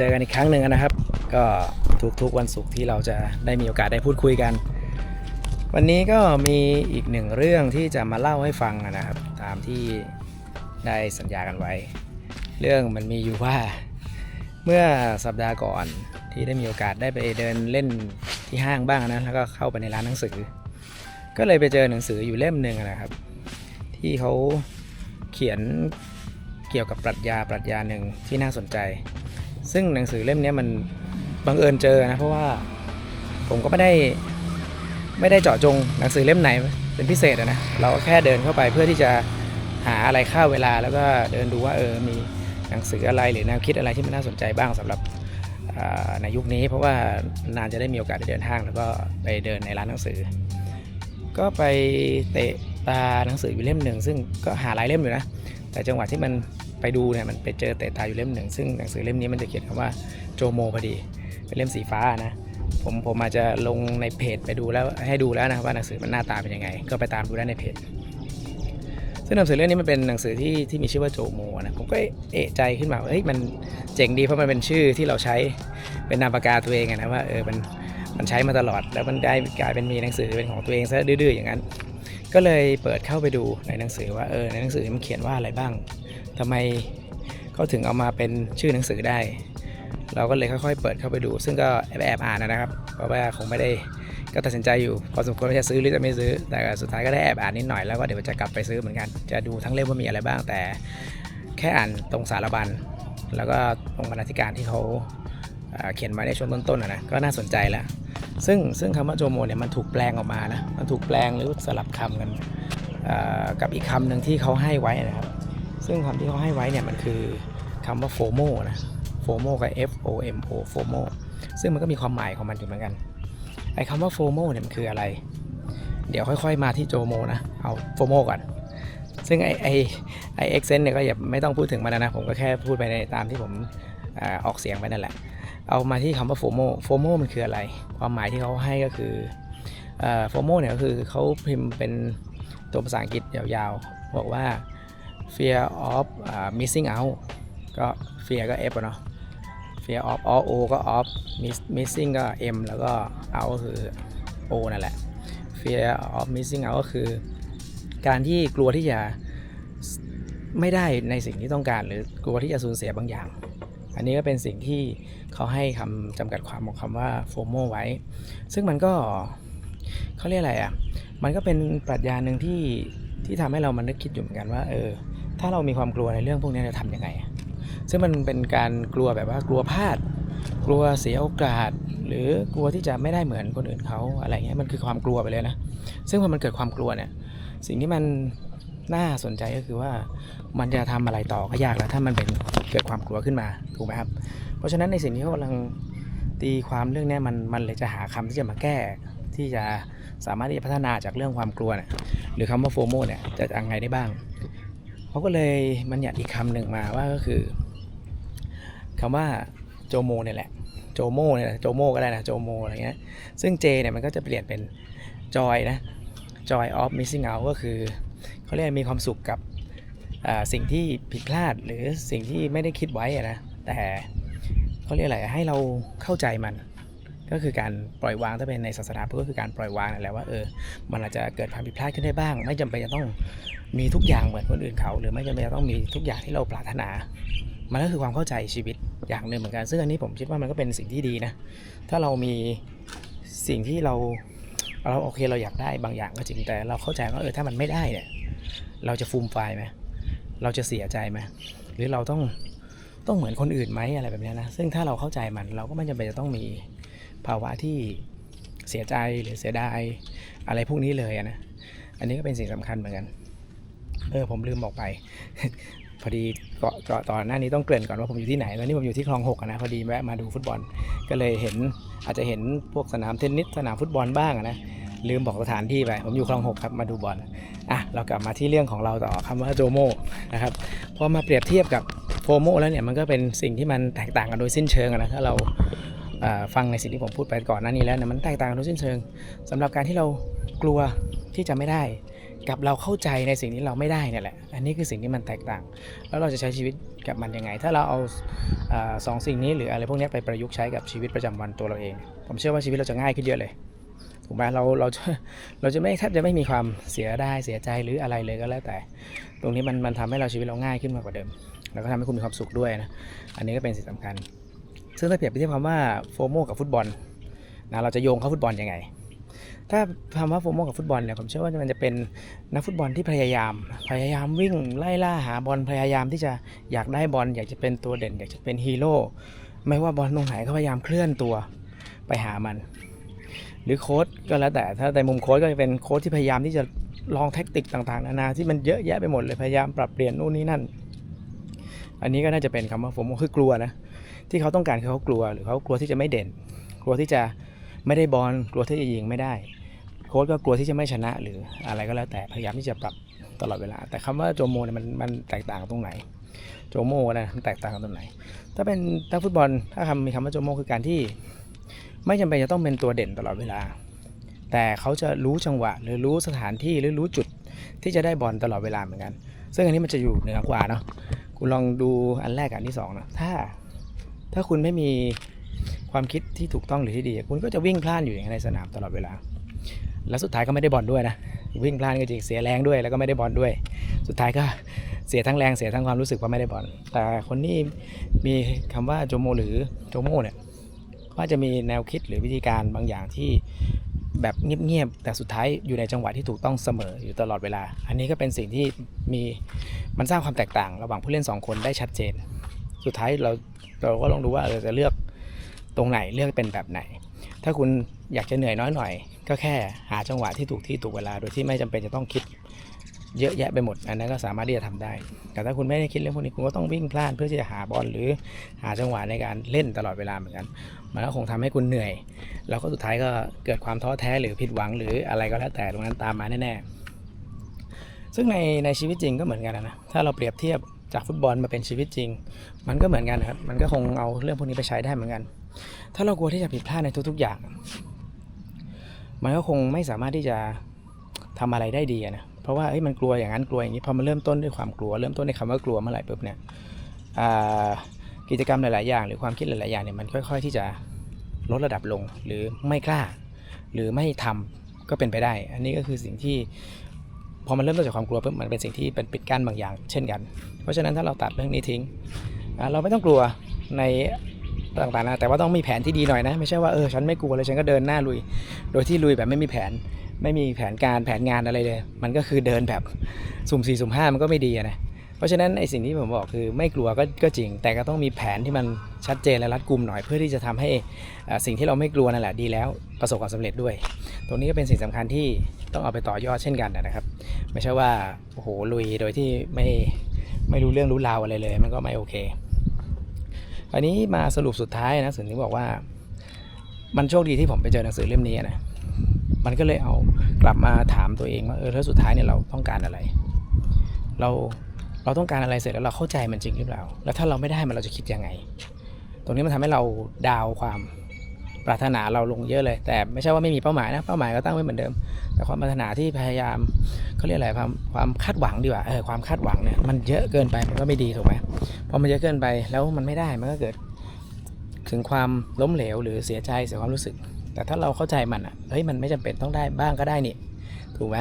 เจอกันอีกครั้งหนึ่งนะครับ ก็ทุกๆวันศุกร์ที่เราจะได้มีโอกาสได้พูดคุยกัน วันนี้ก็มีอีกหนึ่งเรื่องที่จะมาเล่าให้ฟังนะครับ ตามที่ได้สัญญากันไว้ เรื่องมันมีอยู่ว่าเมื่อสัปดาห์ก่อนที่ได้มีโอกาสได้ไปเดินเล่นที่ห้างบ้างนะแล้วก็เข้าไปในร้านหนังสือ ก็เลยไปเจอหนังสืออยู่เล่มหนึ่งนะครับ ที่เขาเขียนเกี่ยวกับปรัชญาปรัชญาหนึ่งที่น่าสนใจ ซึ่งหนังสือเล่มนี้มันบังเอิญเจอนะ เพราะว่าผมก็ไม่ได้ไม่ได้เจาะจงหนังสือเล่มไหนเป็นพิเศษนะเราก็แค่เดินเข้าไปเพื่อที่จะหาอะไรฆ่าเวลาแล้วก็เดินดูว่าเออมีหนังสืออะไรหรือแนวคิดอะไรที่มันน่าสนใจบ้างสำหรับในยุคนี้ เพราะว่านานจะได้มีโอกาสได้เดินห้าง แล้วก็ไปเดินในร้านหนังสือ ก็ไปเตะตาหนังสืออยู่เล่มหนึ่งซึ่งก็หาหลายเล่มอยู่นะแต่จังหวะที่มัน ไปดูเนี่ยมันไปเจอเตะตาอยู่เล่มหนึ่งซึ่งหนังสือเล่มนี้มันจะเขียนคำว่าโจโมพอดี เป็นเล่มสีฟ้านะผมผมอาจจะลงในเพจไปดูแล้วให้ดูแล้วนะว่าหนังสือมันหน้าตาเป็นยังไง ก็ไปตามดูได้ในเพจซึ่งหนังสือเล่มนี้มันเป็นหนังสือที่ที่มีชื่อว่าโจโมนะผมก็เอะใจขึ้นมาเฮ้ยมันเจ๋งดีเพราะมันเป็นชื่อที่เราใช้เป็นนามปากกาตัวเองนะว่าเออมันมันใช้มาตลอด แล้วมันได้กลายเป็นมีหนังสือเป็นของตัวเองซะดื้อๆอย่างนั้น ก็เลยเปิดเข้าไปดูในหนังสือว่าเออในหนังสือมันเขียนว่าอะไรบ้าง ทำไมเขาถึงเอามาเป็นชื่อหนังสือได้ เราก็เลยค่อยๆ เปิดเข้าไปดู ซึ่งก็แอบอบอ่านนะครับ เพราะว่าคงไม่ได้ก็ตัดสินใจอยู่พอสมควรว่าจะซื้อหรือจะไม่ซื้อ แต่สุดท้ายก็ได้แอบอ่านนิดหน่อยแล้วก็เดี๋ยวจะกลับไปซื้อเหมือนกัน จะดูทั้งเล่มว่ามีอะไรบ้างแต่ แค่อ่านตรงสารบัญ แล้วก็ตรงบรรณาธิการที่เขาเขียนไว้ในช่วงต้นๆนะนะก็น่าสนใจแล้วซึ่งซึ่งคำว่าโจโมเนี่ยมันถูกแปลงออกมานะมันถูกแปลงหรือสลับคำกันกับอีกคำหนึ่งที่เขาให้ไว้นะครับ ซึ่งคำที่เขาให้ไว้เนี่ยมันคือคำว่าโฟโมนะโฟโมกับ F O M O โฟโมซึ่งมันก็มีความหมายของมันอยู่เหมือนกัน ไอ้คำว่าโฟโมเนี่ยมันคืออะไร เดี๋ยวค่อยๆมาที่โจโมนะ เอาโฟโมก่อน ซึ่งไอไอไอเอ็กเซนเนี่ยก็อย่าไม่ต้องพูดถึงมันนะ ผมก็แค่พูดไปในตามที่ผมอออกเสียงไปนั่นแหละ เอามาที่คำว่าโฟโมโฟโมมันคืออะไร ความหมายที่เขาให้ก็คือโฟโมเนี่ยก็คือเขาพิมพ์เป็นตัวภาษาอังกฤษยาวๆ บอกว่า fear of อ่า missing out ก็ fear ก็ F อะเนาะ fear of o o ก็ of missing ก็ m แล้วก็ out คือ o นั่นแหละ fear of missing out ก็คือ การที่กลัวที่จะไม่ได้ในสิ่งที่ต้องการ หรือกลัวที่จะสูญเสียบางอย่าง อันนี้ก็เป็นสิ่งที่เขาให้คำจำกัดความของคำว่า FOMO ไว้ ซึ่งมันก็เขาเรียกอะไรอะ มันก็เป็นปรัชญาหนึ่งที่ที่ทำให้เรามันนึกคิดอยู่เหมือนกันว่า เออ ถ้าเรามีความกลัวในเรื่องพวกนี้จะทำยังไง ซึ่งมันเป็นการกลัวแบบว่ากลัวพลาด กลัวเสียโอกาส หรือกลัวที่จะไม่ได้เหมือนคนอื่นเขาอะไรเงี้ยมันคือความกลัวไปเลยนะ ซึ่งพอมันเกิดความกลัวเนี่ย สิ่งที่มันน่าสนใจก็คือว่ามันจะทำอะไรต่อก็ยากแล้ว ถ้ามันเป็นเกิดความกลัวขึ้นมาถูกไหมครับ เพราะฉะนั้นในสิ่งที่เขากำลังตีความเรื่องเนี้ยมันมันเลยจะหาคำที่จะมาแก้ที่จะสามารถที่จะพัฒนาจากเรื่องความกลัวเนี่ยหรือคำว่าโฟโมเนี่ยจะยังไงได้บ้าง เขาก็เลยมันหยัดอีกคำหนึ่งมาว่าก็คือคำว่าโจโมเนี่ยแหละโจโมเนี่ยแหละโจโมก็ได้นะโจโมอะไรเงี้ยซึ่งเจเนี่ยมันก็จะเปลี่ยนเป็นจอยนะ joy of missing out ก็คือเขาเรียกมีความสุขกับอ่าสิ่งที่ผิดพลาดหรือสิ่งที่ไม่ได้คิดไว้นะแต่เขาเรียกอะไรให้เราเข้าใจมัน ก็คือการปล่อยวางถ้าเป็นในศาสนาพุทธก็คือการปล่อยวางนั่นแหละว่าเออมันอาจจะเกิดความผิดพลาดขึ้นได้บ้าง ไม่จำเป็นจะต้อง มีทุกอย่างเหมือนคนอื่นเขา หรือไม่จำเป็นต้องมีทุกอย่างที่เราปรารถนา มันก็คือความเข้าใจชีวิตอย่างหนึ่งเหมือนกัน ซึ่งอันนี้ผมคิดว่ามันก็เป็นสิ่งที่ดีนะ ถ้าเรามีสิ่งที่เราเราโอเคเราอยากได้บางอย่างก็จริงแต่ เราเข้าใจว่าเออถ้ามันไม่ได้เนี่ย เราจะฟูมไฟไหมเราจะเสียใจไหมหรือเราต้องต้องเหมือนคนอื่นไหมอะไรแบบนี้นะซึ่งถ้าเราเข้าใจมันเราก็ไม่จำเป็นจะต้องมีภาวะที่เสียใจหรือเสียดายอะไรพวกนี้เลยนะอันนี้ก็เป็นสิ่งสำคัญเหมือนกัน เออผมลืมบอกไป พอดีเกาะตอนหน้านี้ต้องเกริ่นก่อนว่าผมอยู่ที่ไหนตอนนี้ผมอยู่ที่คลองหกนะพอดีแวะมาดูฟุตบอล ก็เลยเห็นอาจจะเห็นพวกสนามเทนนิสสนามฟุตบอลบ้างนะลืมบอกสถานที่ไป ผมอยู่คลองหกครับมาดูบอลอะเรากลับมาที่เรื่องของเราต่อคำว่าโจโมนะครับพอมาเปรียบเทียบกับโฟโมแล้วเนี่ยมันก็เป็นสิ่งที่มันแตกต่างกันโดยสิ้นเชิงนะถ้าเราฟังในสิ่งที่ผมพูดไปก่อนหน้านี้แล้วเนี่ยมันแตกต่างกันโดยสิ้นเชิงสำหรับการที่เรากลัวที่จะไม่ได้ กับเราเข้าใจในสิ่งที่เราไม่ได้เนี่ยแหละ อันนี้คือสิ่งที่มันแตกต่าง แล้วเราจะใช้ชีวิตกับมันยังไง ถ้าเราเอาสองสิ่งนี้หรืออะไรพวกนี้ไปประยุกต์ใช้กับชีวิตประจำวันตัวเราเอง ผมเชื่อว่าชีวิตเราจะง่ายขึ้นเยอะเลยถูกไหมเราเราจะเราจะไม่แทบจะไม่มีความเสียได้เสียใจหรืออะไรเลยก็แล้วแต่ ตรงนี้มันมันทำให้เราชีวิตเราง่ายขึ้นมากกว่าเดิม แล้วก็ทำให้คุณมีความสุขด้วยนะอันนี้ก็เป็นสิ่งสำคัญ ซึ่งถ้าเปรียบไปเทียบคำว่าโฟโมกับฟุตบอลนะเราจะโยงเข้าฟุตบอลยังไง ถ้าคำว่าโฟโมกับฟุตบอลเนี่ยผมเชื่อว่ามันจะเป็นนักฟุตบอลที่พยายาม พยายามวิ่งไล่ล่าหาบอลพยายามที่จะอยากได้บอลอยากจะเป็นตัวเด่น อยากจะเป็นฮีโร่ไม่ว่าบอลตรงไหนก็พยายามเคลื่อนตัวไปหามัน หรือโค้ชก็แล้วแต่ถ้าในมุมโค้ชก็จะเป็นโค้ชที่พยายามที่จะลองแท็กติกต่างๆนานาที่มันเยอะแยะไปหมดเลยพยายามปรับเปลี่ยนนู่นนี่นั่น อันนี้ก็น่าจะเป็นคำว่าโฟมคือกลัวนะที่เขาต้องการคือเขากลัวหรือเขากลัวที่จะไม่เด่น กลัวที่จะไม่ได้บอลกลัวที่จะยิงไม่ได้ โค้ชก็กลัวที่จะไม่ชนะหรืออะไรก็แล้วแต่พยายามที่จะปรับตลอดเวลา แต่คำว่าโจโมเนี่ยมันมันแตกต่างตรงไหน โจโมนะมันแตกต่างกันตรงไหน ถ้าเป็นนักฟุตบอลถ้าคำมีคำว่าโจโมคือการที่ ไม่จำเป็นจะต้องเป็นตัวเด่นตลอดเวลา แต่เขาจะรู้จังหวะ หรือรู้สถานที่หรือรู้จุดที่จะได้บอลตลอดเวลาเหมือนกัน ซึ่งอันนี้มันจะอยู่เหนือกว่าเนาะคุณลองดูอันแรกกับอันที่สองนะถ้าถ้าคุณไม่มีความคิดที่ถูกต้องหรือที่ดี คุณก็จะวิ่งพลานอยู่อย่างในสนามตลอดเวลา แล้วสุดท้ายก็ไม่ได้บอลด้วยนะ วิ่งพลานก็จริงเสียแรงด้วยแล้วก็ไม่ได้บอลด้วย สุดท้ายก็เสียทั้งแรงเสียทั้งความรู้สึกว่าไม่ได้บอลแต่คนนี้มีคำว่าโจโมหรือโจโมเนี่ยก็จะมีแนวคิดหรือวิธีการบางอย่างที่แบบเงียบๆแต่สุดท้ายอยู่ในจังหวะที่ถูกต้องเสมออยู่ตลอดเวลา อันนี้ก็เป็นสิ่งที่มีมันสร้างความแตกต่าง ระหว่างผู้เล่นสองคนได้ชัดเจน สุดท้ายเราเราก็ลองดูว่าเราจะเลือกตรงไหนเลือกเป็นแบบไหน ถ้าคุณอยากจะเหนื่อยน้อยหน่อย ก็แค่หาจังหวะที่ถูกที่ถูกเวลา โดยที่ไม่จำเป็นจะต้องคิดเยอะแยะไปหมด อันนั้นก็สามารถที่จะทำได้ แต่ถ้าคุณไม่ได้คิดเรื่องพวกนี้คุณก็ต้องวิ่งพลานเพื่อที่จะหาบอลหรือหาจังหวะในการเล่นตลอดเวลาเหมือนกัน มันก็คงทำให้คุณเหนื่อย แล้วก็สุดท้ายก็เกิดความท้อแท้หรือผิดหวังหรืออะไรก็แล้วแต่ตรงนั้นตามมาแน่ๆ ซึ่งในในชีวิตจริงก็เหมือนกันนะ ถ้าเราเปรียบเทียบจากฟุตบอลมาเป็นชีวิตจริง มันก็เหมือนกันครับ มันก็คงเอาเรื่องพวกนี้ไปใช้ได้เหมือนกัน ถ้าเรากลัวที่จะผิดพลาดในทุกๆอย่าง มันก็คงไม่สามารถที่จะทำอะไรได้ดีนะเพราะว่าเอ้ยมันกลัวอย่างนั้นกลัวอย่างนี้พอมันเริ่มต้นด้วยความกลัว เริ่มต้นในคำว่ากลัวเมื่อไหร่ปุ๊บเนี่ยกิจกรรมหลาย ๆ อย่าง หรือความคิดหลาย ๆ อย่างเนี่ยมันค่อย ๆ ที่จะลดระดับลงหรือไม่กล้า หรือไม่ทำก็เป็นไปได้ อันนี้ก็คือสิ่งที่พอมันเริ่มต้นจากความกลัวปุ๊บมันเป็นสิ่งที่เป็นปิดกั้นบางอย่าง เช่นกัน เพราะฉะนั้นถ้าเราตัดเรื่องนี้ทิ้ง เราไม่ต้องกลัวใน ต่างๆนะแต่ว่าต้องมีแผนที่ดีหน่อยนะ ไม่ใช่ว่าเออฉันไม่กลัวเลยฉันก็เดินหน้าลุย โดยที่ลุยแบบไม่มีแผนไม่มีแผนการแผนงานอะไรเลย มันก็คือเดินแบบสุ่มสี่สุ่มห้ามันก็ไม่ดีนะเพราะฉะนั้นไอ้สิ่งที่ผมบอกคือไม่กลัวก็ก็จริง แต่ก็ต้องมีแผนที่มันชัดเจนและรัดกุมหน่อยเพื่อที่จะทำให้สิ่งที่เราไม่กลัวนั่นแหละดีแล้วประสบความสำเร็จด้วย ตรงนี้ก็เป็นสิ่งสำคัญที่ต้องเอาไปต่อยอดเช่นกันนะครับ ไม่ใช่ว่าโอ้โหลุยโดยที่ไม่ไม่รู้เรื่องรู้ราวอะไรเลย มันก็ไม่โอเค อันนี้มาสรุปสุดท้ายนะสิ่งที่บอกว่า มันโชคดีที่ผมไปเจอหนังสือเล่มนี้นะมันก็เลยเอากลับมาถามตัวเองว่าเออแล้วสุดท้ายเนี่ยเราต้องการอะไร เราเราต้องการอะไรเสร็จแล้วเราเข้าใจมันจริงหรือเปล่า แล้วถ้าเราไม่ได้มันเราจะคิดยังไง ตรงนี้มันทำให้เราดาวความ ปรารถนาเราลงเยอะเลย แต่ไม่ใช่ว่าไม่มีเป้าหมายนะเป้าหมายก็ตั้งไว้เหมือนเดิม แต่ความปรารถนาที่พยายามเขาเรียกอะไรความความคาดหวังดีกว่าเออความคาดหวังเนี่ยมันเยอะเกินไปมันก็ไม่ดีถูกไหมพอมันเยอะเกินไปแล้วมันไม่ได้มันก็เกิด ถึงความล้มเหลวหรือเสียใจเสียความรู้สึก แต่ถ้าเราเข้าใจมันอะเฮ้ยมันไม่จำเป็นต้องได้บ้างก็ได้นี่ถูกไหม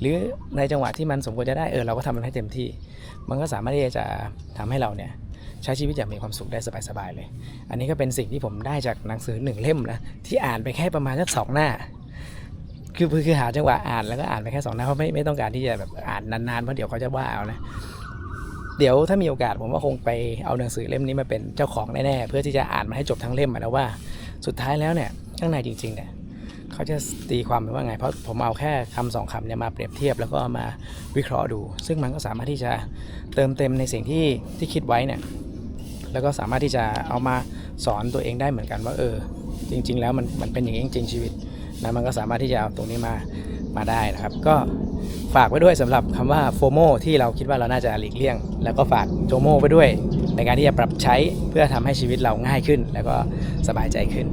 หรือในจังหวะที่มันสมควรจะได้เออเราก็ทำมันให้เต็มที่ มันก็สามารถที่จะทำให้เราเนี่ย ใช้ชีวิตอย่างมีความสุขได้สบายๆเลย อันนี้ก็เป็นสิ่งที่ผมได้จากหนังสือหนึ่งเล่มนะที่อ่านไปแค่ประมาณสักสองหน้าคือคือหาจังหวะอ่านแล้วก็อ่านไปแค่สองหน้าเพราะไม่ไม่ต้องการที่จะแบบอ่านนานๆเพราะเดี๋ยวเขาจะว่าเอานะเดี๋ยวถ้ามีโอกาสผมก็คงไปเอาหนังสือเล่มนี้มาเป็นเจ้าของแน่ๆเพื่อที่จะอ่านมาให้จบทั้งเล่มอะนะว่า สุดท้ายแล้วเนี่ยข้างในจริงๆเนี่ยเขาจะตีความเป็นว่าไง เพราะผมเอาแค่คำสองคำเนี่ยมาเปรียบเทียบแล้วก็มาวิเคราะห์ดู ซึ่งมันก็สามารถที่จะเติมเต็มในสิ่งที่ที่คิดไว้เนี่ย แล้วก็สามารถที่จะเอามาสอนตัวเองได้เหมือนกันว่าเออ จริง ๆ แล้วมันมันเป็นอย่างนี้จริงชีวิตนะมันก็สามารถที่จะเอาตรงนี้มามาได้นะครับ ก็ฝากไว้ด้วยสำหรับคำว่าโฟโมที่เราคิดว่าเราน่าจะหลีกเลี่ยง แล้วก็ฝากโจโมไปด้วย ในการที่จะปรับใช้เพื่อทำให้ชีวิตเราง่ายขึ้น แล้วก็สบายใจขึ้น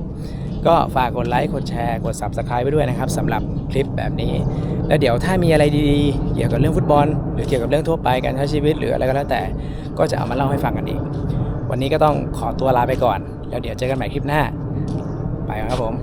ก็ฝากกดไลค์กดแชร์กด Subscribe ไปด้วยนะครับสำหรับคลิปแบบนี้ แล้วเดี๋ยวถ้ามีอะไรดีๆ เกี่ยวกับเรื่องฟุตบอล หรือเกี่ยวกับเรื่องทั่วไปการใช้ชีวิตหรืออะไรก็แล้วแต่ ก็จะเอามาเล่าให้ฟังกันอีก วันนี้ก็ต้องขอตัวลาไปก่อน แล้วเดี๋ยวเจอกันใหม่คลิปหน้า ไปครับผม